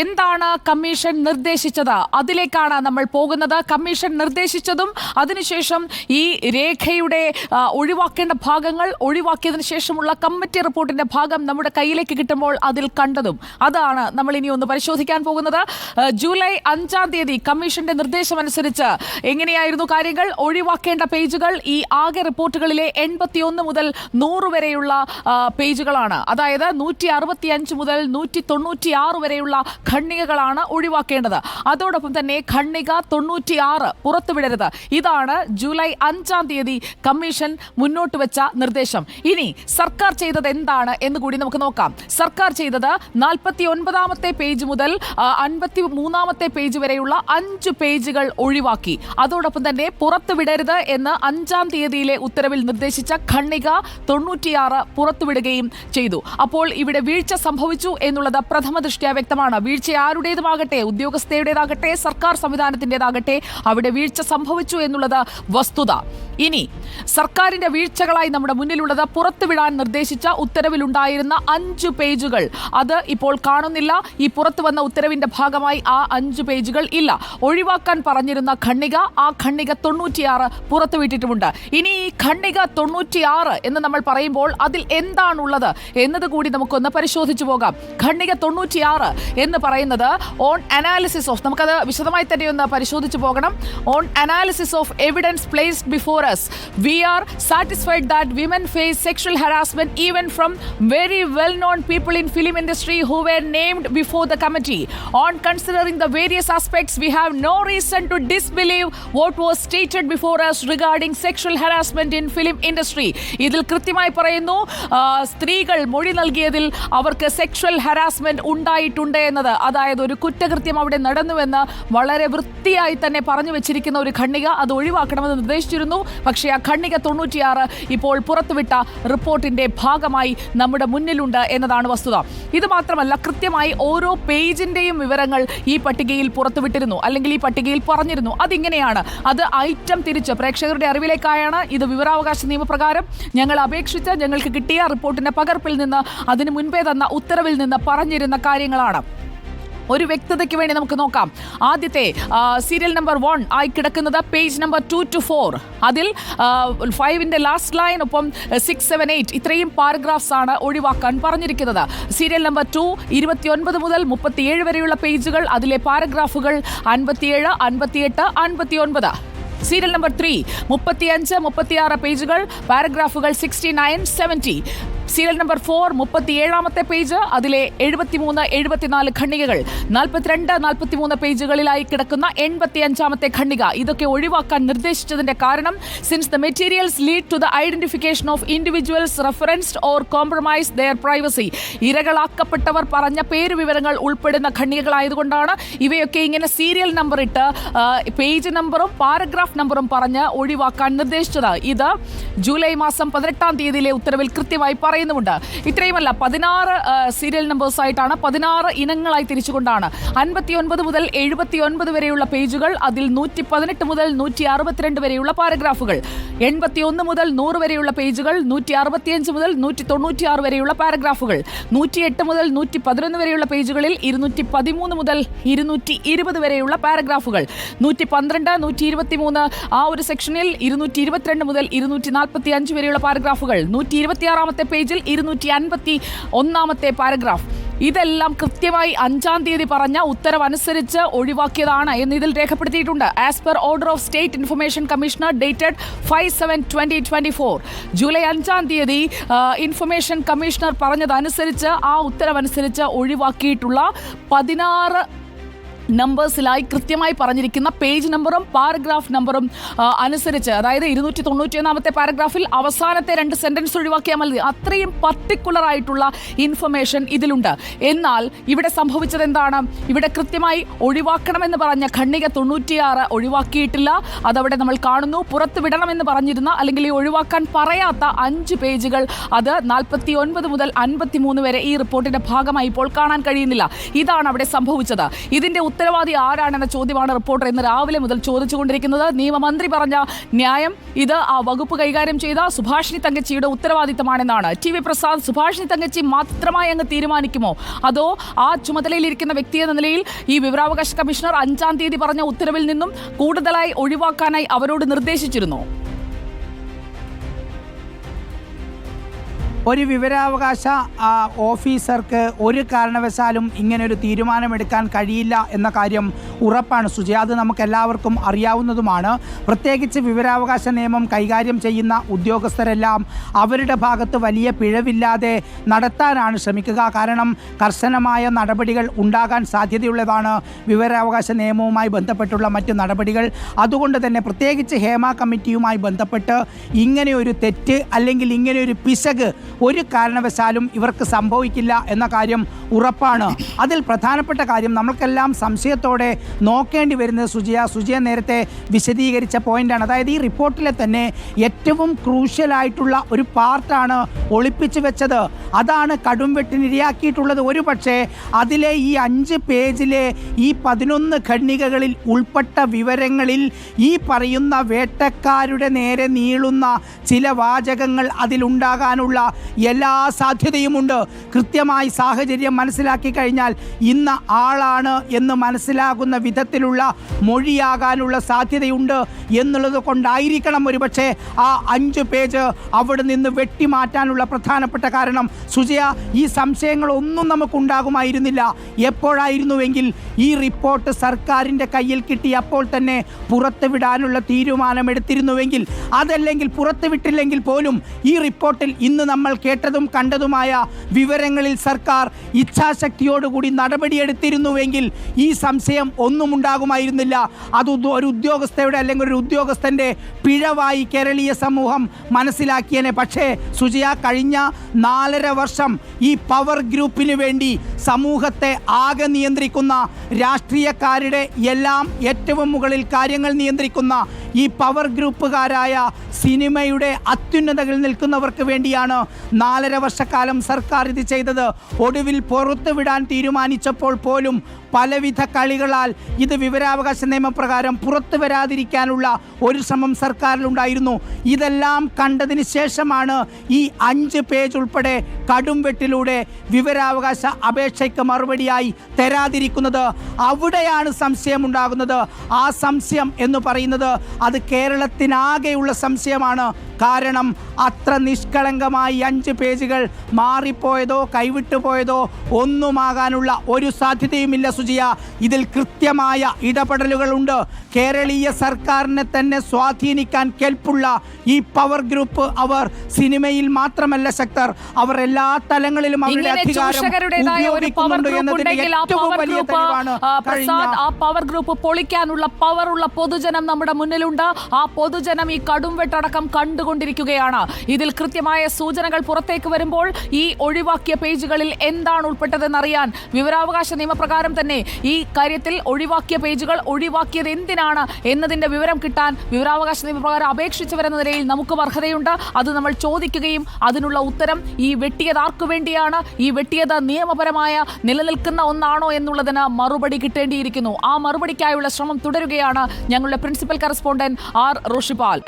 എന്താണ് കമ്മീഷൻ നിർദ്ദേശിച്ചത്? അതിലേക്കാണ് നമ്മൾ പോകുന്നത്. കമ്മീഷൻ നിർദ്ദേശിച്ചതും അതിനുശേഷം ഈ രേഖയുടെ ഒഴിവാക്കേണ്ട ഭാഗങ്ങൾ ഒഴിവാക്കിയതിനു ശേഷമുള്ള കമ്മിറ്റി റിപ്പോർട്ടിന്റെ ഭാഗം നമ്മുടെ കയ്യിലേക്ക് കിട്ടുമ്പോൾ അതിൽ കണ്ടതും. അതാണ് നമ്മൾ ഇനി ഒന്ന് പരിശോധിക്കാൻ പോകുന്നത്. ജൂലൈ അഞ്ചാം തീയതി കമ്മീഷന്റെ നിർദ്ദേശം അനുസരിച്ച് എങ്ങനെയായിരുന്നു കാര്യങ്ങൾ? ഒഴിവാക്കേണ്ട പേജുകൾ ഈ ആകെ റിപ്പോർട്ടുകളിലെ എൺപത്തിയൊന്ന് മുതൽ നൂറ് വരെയുള്ള പേജുകളാണ്. അതായത് നൂറ്റി അറുപത്തി അഞ്ച് മുതൽ നൂറ്റി തൊണ്ണൂറ്റി ആറ് വരെയുള്ള ഖണ്ഡികകളാണ് ഒഴിവാക്കേണ്ടത്. അതോടൊപ്പം തന്നെ ഖണ്ണിക തൊണ്ണൂറ്റി ആറ് പുറത്തുവിടരുത്. ഇതാണ് ജൂലൈ അഞ്ചാം തീയതി കമ്മീഷൻ മുന്നോട്ട് വെച്ച നിർദ്ദേശം. ഇനി സർക്കാർ ചെയ്തത് എന്താണ് എന്ന് കൂടി നമുക്ക് നോക്കാം. സർക്കാർ ചെയ്തത് നാൽപ്പത്തി ഒൻപതാമത്തെ പേജ് മുതൽ അൻപത്തി മൂന്നാമത്തെ പേജ് വരെയുള്ള അഞ്ച് പേജുകൾ ഒഴിവാക്കി. അതോടൊപ്പം തന്നെ പുറത്തുവിടരുത് എന്ന് അഞ്ചാം തീയതിയിലെ ഉത്തരവിൽ നിർദ്ദേശിച്ച ഖണ്ണിക തൊണ്ണൂറ്റിയാറ് പുറത്തുവിടുകയും ചെയ്തു. അപ്പോൾ ഇവിടെ വീഴ്ച സംഭവിച്ചു എന്നുള്ളത് പ്രഥമ ദൃഷ്ട്യാ വ്യക്തമാണ്. വീഴ്ച ആരുടേതുമാകട്ടെ ഉദ്യോഗസ്ഥയുടേതാകട്ടെ സർക്കാർ സംവിധാനത്തിന്റെതാകട്ടെ അവിടെ വീഴ്ച സംഭവിച്ചു എന്നുള്ളത് വസ്തുത. ഇനി സർക്കാരിന്റെ വീഴ്ചകളായി നമ്മുടെ മുന്നിലുള്ളത് പുറത്തുവിടാൻ നിർദ്ദേശിച്ച ഉത്തരവിലുണ്ടായിരുന്ന അഞ്ച് പേജുകൾ. അത് ഇപ്പോൾ കാണുന്നില്ല. ഈ പുറത്തു വന്ന ഉത്തരവിന്റെ ഭാഗമായി ആ അഞ്ച് പേജുകൾ ഇല്ല. ഒഴിവാക്കാൻ പറഞ്ഞിരുന്ന ഖണ്ണിക ആ ഖണ്ണിക തൊണ്ണൂറ്റിയാറ് പുറത്തുവിട്ടിട്ടുമുണ്ട് ഇനി ഈ ഖണ്ണിക തൊണ്ണൂറ്റിയാറ് എന്ന് നമ്മൾ പറയുമ്പോൾ അതിൽ എന്താണുള്ളത് എന്നത് കൂടി നമുക്കൊന്ന് പരിശോധിച്ചു പോകാം. ഖണ്ണിക തൊണ്ണൂറ്റിയാറ് എന്ന് പറയുന്നത് ഓൺ അനാലിസിസ് ഓഫ് നമുക്കത് വിശദമായി തന്നെ ഒന്ന് പരിശോധിച്ചു പോകണം on analysis of evidence placed before us we are satisfied that women face sexual harassment even from very well known people in film industry who were named before the committee on considering the various aspects we have no reason to disbelieve what was stated before us regarding sexual harassment in film industry ഇതിൽ കൃത്യമായി പറയുന്നു സ്ത്രീകൾ മൊഴി നൽകിയതിൽ അവർക്ക് sexual harassment ഉണ്ടായിട്ടുണ്ട് എന്നത് അതായത് ഒരു കുറ്റകൃത്യം അവിടെ നടന്നുവെന്ന് വളരെ വൃത്തിയായി തന്നെ പറഞ്ഞു വെച്ചിരിക്കുന്ന ഒരു ഖണ്ഡിക അത് ഒഴിവാക്കണമെന്ന് നിർദ്ദേശിച്ചിരുന്നു. പക്ഷേ ആ ഖണ്ഡിക തൊണ്ണൂറ്റിയാറ് ഇപ്പോൾ പുറത്തുവിട്ട റിപ്പോർട്ടിന്റെ ഭാഗമായി നമ്മുടെ മുന്നിലുണ്ട് എന്നതാണ് വസ്തുത. ഇത് മാത്രമല്ല കൃത്യമായി ഓരോ പേജിന്റെയും വിവരങ്ങൾ ഈ പട്ടികയിൽ പുറത്തുവിട്ടിരുന്നു അല്ലെങ്കിൽ ഈ പട്ടികയിൽ പറഞ്ഞിരുന്നു. അതിങ്ങനെയാണ്. അത് ഐറ്റം തിരിച്ച് പ്രേക്ഷകരുടെ അറിവിലേക്കായാണ്. ഇത് വിവരാവകാശ നിയമപ്രകാരം ഞങ്ങൾ അപേക്ഷിച്ച് ഞങ്ങൾക്ക് കിട്ടിയ റിപ്പോർട്ടിന്റെ പകർപ്പിൽ നിന്ന് അതിനു മുൻപേ തന്ന ഉത്തരവിൽ നിന്ന് പറഞ്ഞിരുന്ന കാര്യങ്ങളാണ്. ഒരു വ്യക്തതയ്ക്ക് വേണ്ടി നമുക്ക് നോക്കാം. ആദ്യത്തെ സീരിയൽ നമ്പർ വൺ ആയി കിടക്കുന്നത് page number two two four അതിൽ ഫൈവിന്റെ ലാസ്റ്റ് ലൈൻ ഒപ്പം സിക്സ് സെവൻ എയ്റ്റ് ഇത്രയും പാരഗ്രാഫ്സ് ആണ് ഒഴിവാക്കാൻ പറഞ്ഞിരിക്കുന്നത്. സീരിയൽ നമ്പർ ടു ഇരുപത്തിയൊൻപത് മുതൽ മുപ്പത്തിയേഴ് വരെയുള്ള പേജുകൾ അതിലെ പാരഗ്രാഫുകൾ അൻപത്തിയേഴ് അൻപത്തിയെട്ട് അൻപത്തിയൊൻപത്. സീരിയൽ നമ്പർ ത്രീ മുപ്പത്തിയഞ്ച് മുപ്പത്തിയാറ് പേജുകൾ പാരഗ്രാഫുകൾ sixty nine seventy serial number four മുപ്പത്തി ഏഴാമത്തെ പേജ് അതിലെ എഴുപത്തിമൂന്ന് എഴുപത്തിനാല് ഖണ്ഡികകൾ. നാൽപ്പത്തിരണ്ട് നാൽപ്പത്തിമൂന്ന് പേജുകളിലായി കിടക്കുന്ന എൺപത്തി അഞ്ചാമത്തെ ഖണ്ഡിക. ഇതൊക്കെ ഒഴിവാക്കാൻ നിർദ്ദേശിച്ചതിന്റെ കാരണം since the materials lead to the identification of individuals referenced or compromise their privacy ഇരകളാക്കപ്പെട്ടവർ പറഞ്ഞ പേര് വിവരങ്ങൾ ഉൾപ്പെടുന്ന ഖണ്ഡികകളായതുകൊണ്ടാണ് ഇവയൊക്കെ ഇങ്ങനെ സീരിയൽ നമ്പർ ഇട്ട് പേജ് നമ്പറും പാരഗ്രാഫ് നമ്പറും പറഞ്ഞ് ഒഴിവാക്കാൻ നിർദ്ദേശിച്ചത്. ഇത് ജൂലൈ മാസം പതിനെട്ടാം തീയതിയിലെ ഉത്തരവിൽ കൃത്യമായി പറയുന്നുമുണ്ട്. ഇത്രയുമല്ല പതിനാറ് സീരിയൽ നമ്പേഴ്സ് ആയിട്ടാണ് പതിനാറ് ഇനങ്ങളായി തിരിച്ചുകൊണ്ടാണ്. അൻപത്തിയൊൻപത് മുതൽ എഴുപത്തിയൊൻപത് വരെയുള്ള പേജുകൾ അതിൽ നൂറ്റി പതിനെട്ട് മുതൽ നൂറ്റി അറുപത്തിരണ്ട് വരെയുള്ള പാരഗ്രാഫുകൾ. എൺപത്തിയൊന്ന് മുതൽ നൂറ് വരെയുള്ള പേജുകൾ നൂറ്റി അറുപത്തിയഞ്ച് മുതൽ നൂറ്റി തൊണ്ണൂറ്റി ആറ് വരെയുള്ള പാരഗ്രാഫുകൾ. നൂറ്റിയെട്ട് മുതൽ നൂറ്റി പതിനൊന്ന് വരെയുള്ള പേജുകളിൽ ഇരുന്നൂറ്റി പതിമൂന്ന് മുതൽ ഇരുന്നൂറ്റി ഇരുപത് വരെയുള്ള പാരഗ്രാഫുകൾ. നൂറ്റി പന്ത്രണ്ട് നൂറ്റി ഇരുപത്തി മൂന്ന് ആ ഒരു സെക്ഷനിൽ ഇരുന്നൂറ്റി ഇരുപത്തിരണ്ട് മുതൽ ഇരുന്നൂറ്റി നാൽപ്പത്തി അഞ്ച് വരെയുള്ള പാരഗ്രാഫുകൾ. നൂറ്റി ഇരുപത്തിയാറാമത്തെ പേജിൽ ഇരുന്നൂറ്റി അൻപത്തി ഒന്നാമത്തെ പാരഗ്രാഫ്. ഇതെല്ലാം കൃത്യമായി അഞ്ചാം തീയതി പറഞ്ഞ ഉത്തരവനുസരിച്ച് ഒഴിവാക്കിയതാണ് എന്ന് ഇതിൽ രേഖപ്പെടുത്തിയിട്ടുണ്ട്. As per order of state information commissioner dated five seven twenty twenty four July അഞ്ചാം തീയതി ഇൻഫർമേഷൻ കമ്മീഷണർ പറഞ്ഞതനുസരിച്ച് ആ ഉത്തരവനുസരിച്ച് ഒഴിവാക്കിയിട്ടുള്ള പതിനാറ് നമ്പേഴ്സിലായി കൃത്യമായി പറഞ്ഞിരിക്കുന്ന പേജ് നമ്പറും പാരഗ്രാഫ് നമ്പറും അനുസരിച്ച് അതായത് ഇരുന്നൂറ്റി തൊണ്ണൂറ്റി ഒന്നാമത്തെ പാരഗ്രാഫിൽ അവസാനത്തെ രണ്ട് സെന്റൻസ് ഒഴിവാക്കിയാൽ മതി അത്രയും പർട്ടിക്കുലറായിട്ടുള്ള ഇൻഫർമേഷൻ ഇതിലുണ്ട്. എന്നാൽ ഇവിടെ സംഭവിച്ചത് എന്താണ്? ഇവിടെ കൃത്യമായി ഒഴിവാക്കണമെന്ന് പറഞ്ഞ ഖണ്ണിക തൊണ്ണൂറ്റിയാറ് ഒഴിവാക്കിയിട്ടില്ല. അതവിടെ നമ്മൾ കാണുന്നു. പുറത്ത് വിടണമെന്ന് പറഞ്ഞിരുന്ന അല്ലെങ്കിൽ ഈ ഒഴിവാക്കാൻ പറയാത്ത അഞ്ച് പേജുകൾ അത് നാൽപ്പത്തി ഒൻപത് മുതൽ അൻപത്തി മൂന്ന് വരെ ഈ റിപ്പോർട്ടിന്റെ ഭാഗമായി ഇപ്പോൾ കാണാൻ കഴിയുന്നില്ല. ഇതാണ് അവിടെ സംഭവിച്ചത്. ഇതിന്റെ ഉത്തരവാദി ആരാണെന്ന ചോദ്യമാണ് റിപ്പോർട്ടർ ഇന്ന് രാവിലെ മുതൽ ചോദിച്ചുകൊണ്ടിരിക്കുന്നത്. നിയമമന്ത്രി പറഞ്ഞ ന്യായം ഇത് ആ വകുപ്പ് കൈകാര്യം ചെയ്ത സുഭാഷിണി തങ്കച്ചിയുടെ ഉത്തരവാദിത്തമാണെന്നാണ്. ടി വി പ്രസാദ് സുഭാഷിണി തങ്കച്ചി മാത്രമായി അങ്ങ് തീരുമാനിക്കുമോ? അതോ ആ ചുമതലയിലിരിക്കുന്ന വ്യക്തി എന്ന നിലയിൽ ഈ വിവരാവകാശ കമ്മീഷണർ അഞ്ചാം തീയതി പറഞ്ഞ ഉത്തരവിൽ നിന്നും കൂടുതലായി ഒഴിവാക്കാനായി അവരോട് നിർദ്ദേശിച്ചിരുന്നോ? ഒരു വിവരാവകാശ ഓഫീസർക്ക് ഒരു കാരണവശാലും ഇങ്ങനെ ഒരു തീരുമാനമെടുക്കാൻ കഴിയില്ല എന്ന കാര്യം ഉറപ്പാണ് സുജയ. അത് നമുക്ക് എല്ലാവർക്കും അറിയാവുന്നതുമാണ്. പ്രത്യേകിച്ച് വിവരാവകാശ നിയമം കൈകാര്യം ചെയ്യുന്ന ഉദ്യോഗസ്ഥരെല്ലാം അവരുടെ ഭാഗത്ത് വലിയ പിഴവില്ലാതെ നടത്താനാണ് ശ്രമിക്കുക. കാരണം കർശനമായ നടപടികൾ ഉണ്ടാകാൻ സാധ്യതയുള്ളതാണ് വിവരാവകാശ നിയമവുമായി ബന്ധപ്പെട്ടുള്ള മറ്റ് നടപടികൾ. അതുകൊണ്ട് തന്നെ പ്രത്യേകിച്ച് ഹേമ കമ്മിറ്റിയുമായി ബന്ധപ്പെട്ട് ഇങ്ങനെയൊരു തെറ്റ് അല്ലെങ്കിൽ ഇങ്ങനെയൊരു പിശക് ഒരു കാരണവശാലും ഇവർക്ക് സംഭവിക്കില്ല എന്ന കാര്യം ഉറപ്പാണ്. അതിൽ പ്രധാനപ്പെട്ട കാര്യം നമ്മൾക്കെല്ലാം സംശയത്തോടെ നോക്കേണ്ടി വരുന്നത് സുജിയ. സുജിയ നേരത്തെ വിശദീകരിച്ച പോയിന്റാണ് അതായത് ഈ റിപ്പോർട്ടിലെ തന്നെ ഏറ്റവും ക്രൂഷ്യലായിട്ടുള്ള ഒരു പാർട്ടാണ് ഒളിപ്പിച്ചു വെച്ചത്. അതാണ് കടുംവെട്ടിനിരയാക്കിയിട്ടുള്ളത് ഒരു പക്ഷേ അതിലെ ഈ അഞ്ച് പേജിലെ ഈ പതിനൊന്ന് ഖണ്ഡികകളിൽ ഉൾപ്പെട്ട വിവരങ്ങളിൽ ഈ പറയുന്ന വേട്ടക്കാരുടെ നേരെ നീളുന്ന ചില വാചകങ്ങൾ അതിലുണ്ടാകാനുള്ള എല്ലാ സാധ്യതയുമുണ്ട്. കൃത്യമായി സാഹചര്യം മനസ്സിലാക്കി കഴിഞ്ഞാൽ ഇന്ന് ആളാണ് എന്ന് മനസ്സിലാകുന്ന വിധത്തിലുള്ള മൊഴിയാകാനുള്ള സാധ്യതയുണ്ട് എന്നുള്ളത് കൊണ്ടായിരിക്കണം ഒരുപക്ഷെ ആ അഞ്ച് പേജ് അവിടെ നിന്ന് വെട്ടിമാറ്റാനുള്ള പ്രധാനപ്പെട്ട കാരണം. സുജയ ഈ സംശയങ്ങളൊന്നും നമുക്കുണ്ടാകുമായിരുന്നില്ല. എപ്പോഴായിരുന്നുവെങ്കിൽ ഈ റിപ്പോർട്ട് സർക്കാരിന്റെ കയ്യിൽ കിട്ടിയപ്പോൾ തന്നെ പുറത്തുവിടാനുള്ള തീരുമാനമെടുത്തിരുന്നുവെങ്കിൽ. അതല്ലെങ്കിൽ പുറത്തുവിട്ടില്ലെങ്കിൽ പോലും ഈ റിപ്പോർട്ടിൽ ഇന്ന് നമ്മൾ കേട്ടതും കണ്ടതുമായ വിവരങ്ങളിൽ സർക്കാർ ഇച്ഛാശക്തിയോടുകൂടി നടപടിയെടുത്തിരുന്നുവെങ്കിൽ ഈ സംശയം ഒന്നും ഉണ്ടാകുമായിരുന്നില്ല അത് ഒരു ഉദ്യോഗസ്ഥയുടെ അല്ലെങ്കിൽ ഒരു ഉദ്യോഗസ്ഥന്റെ പിഴവായി കേരളീയ സമൂഹം മനസ്സിലാക്കിയനെ. പക്ഷേ സുജയ കഴിഞ്ഞ നാലര വർഷം ഈ പവർ ഗ്രൂപ്പിന് വേണ്ടി സമൂഹത്തെ ആകെ നിയന്ത്രിക്കുന്ന രാഷ്ട്രീയക്കാരുടെ എല്ലാം ഏറ്റവും മുകളിൽ കാര്യങ്ങൾ നിയന്ത്രിക്കുന്ന ഈ പവർ ഗ്രൂപ്പുകാരായ സിനിമയുടെ അത്യുന്നതകളിൽ നിൽക്കുന്നവർക്ക് വേണ്ടിയാണ് നാലര വർഷക്കാലം സർക്കാർ ഇത് ചെയ്തത്. ഒടുവിൽ പുറത്തുവിടാൻ തീരുമാനിച്ചപ്പോൾ പോലും പലവിധ കളികളാൽ ഇത് വിവരാവകാശ നിയമപ്രകാരം പുറത്തു വരാതിരിക്കാനുള്ള ഒരു ശ്രമം സർക്കാരിലുണ്ടായിരുന്നു. ഇതെല്ലാം കണ്ടതിന് ശേഷമാണ് ഈ അഞ്ച് പേജ് ഉൾപ്പെടെ കടും വെട്ടിലൂടെ വിവരാവകാശ അപേക്ഷയ്ക്ക് മറുപടിയായി തരാതിരിക്കുന്നത്. അവിടെയാണ് സംശയമുണ്ടാകുന്നത്. ആ സംശയം എന്ന് പറയുന്നത് അത് കേരളത്തിനാകെയുള്ള സംശയമാണ്. കാരണം അത്ര നിഷ്കളങ്കമായി അഞ്ച് പേജുകൾ മാറിപ്പോയതോ കൈവിട്ടുപോയതോ ഒന്നുമാകാനുള്ള ഒരു സാധ്യതയുമില്ല സുജിയ ഇതിൽ കൃത്യമായ ഇടപെടലുകളുണ്ട്. കേരളീയ സർക്കാരിനെ തന്നെ സ്വാധീനിക്കാൻ കെൽപ്പുള്ള ഈ പവർ ഗ്രൂപ്പ് അവർ സിനിമയിൽ മാത്രമല്ല ശക്തർ. അവർ എല്ലാ തലങ്ങളിലും അവരുടെ അധികാരം ഉപയോഗിക്കുന്നുണ്ട് ഗ്രൂപ്പ് എന്നതിന് ഉണ്ടെങ്കിൽ ആ ഏറ്റവും വലിയ തെളിവാണ് ആ പവർ ഗ്രൂപ്പ് പൊളിക്കാനുള്ള പവറുള്ള പൊതുജനം നമ്മുടെ മുന്നിലുണ്ട്. ആ പൊതുജനം ഈ കടുംവെട്ടടക്കം കണ്ടുകൊണ്ടിരിക്കുകയാണ്. ഇതിൽ കൃത്യമായ സൂചനകൾ പുറത്തേക്ക് വരുമ്പോൾ ഈ ഒഴിവാക്കിയ പേജുകളിൽ എന്താണ് ഉൾപ്പെട്ടതെന്നറിയാൻ വിവരാവകാശ നിയമപ്രകാരം തന്നെ ഈ കാര്യത്തിൽ ഒഴിവാക്കിയ പേജുകൾ ഒഴിവാക്കിയത് എന്തിനാണ് എന്നതിന്റെ വിവരം കിട്ടാൻ വിവരാവകാശ നിയമപ്രകാരം അപേക്ഷിച്ചവരെന്ന നിലയിൽ നമുക്ക് അർഹതയുണ്ട്. അത് നമ്മൾ ചോദിക്കുകയും അതിനുള്ള ഉത്തരം ഈ വെട്ടിയത് ആർക്കു വേണ്ടിയാണ്? ഈ വെട്ടിയത് നിയമപരമായ നിലനിൽക്കുന്ന ഒന്നാണോ എന്നുള്ളതിന് മറുപടി കിട്ടേണ്ടിയിരിക്കുന്നു. ആ മറുപടിക്കായുള്ള ശ്രമം തുടരുകയാണ് ഞങ്ങളുടെ പ്രിൻസിപ്പൽ കറസ്പോണ്ടന്റ് ആർ റോഷിപാൽ.